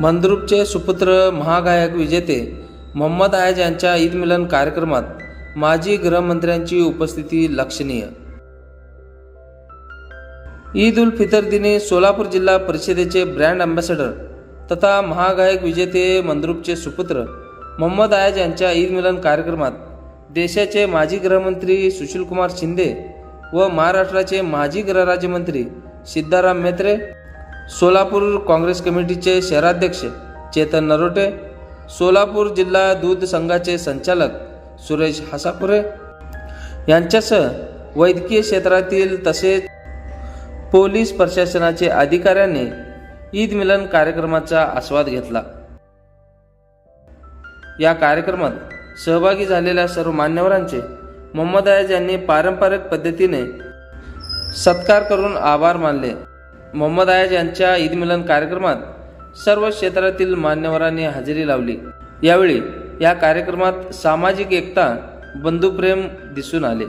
मंद्रुपचे सुपुत्र महागायक विजेते मोहम्मद आयज यांच्या ईद मिलन कार्यक्रमात माजी गृहमंत्र्यांची उपस्थिती लक्षणीय. ईद उल फितर दिनी सोलापूर जिल्हा परिषदेचे ब्रँड अँबॅसेडर तथा महागायक विजेते मंद्रुपचे सुपुत्र मोहम्मद आयज यांच्या ईद मिलन कार्यक्रमात देशाचे माजी गृहमंत्री सुशीलकुमार शिंदे व महाराष्ट्राचे माजी गृहराज्यमंत्री सिद्धाराम मेत्रे सोलापूर काँग्रेस कमिटीचे शहराध्यक्ष चेतन नरोटे सोलापूर जिल्हा दूध संघाचे संचालक सुरेश हासापुरे यांच्यासह वैद्यकीय क्षेत्रातील तसेच पोलीस प्रशासनाचे अधिकाऱ्यांनी ईद मिलन कार्यक्रमाचा आस्वाद घेतला. या कार्यक्रमात सहभागी झालेल्या सर्व मान्यवरांचे मोहम्मद अयाज यांनी पारंपरिक पद्धतीने सत्कार करून आभार मानले. मोहम्मद आयाज यांच्या ईद मिलन कार्यक्रमात सर्व क्षेत्रातील मान्यवरांनी हजेरी लावली. यावेळी या कार्यक्रमात सामाजिक एकता बंधुप्रेम दिसून आले.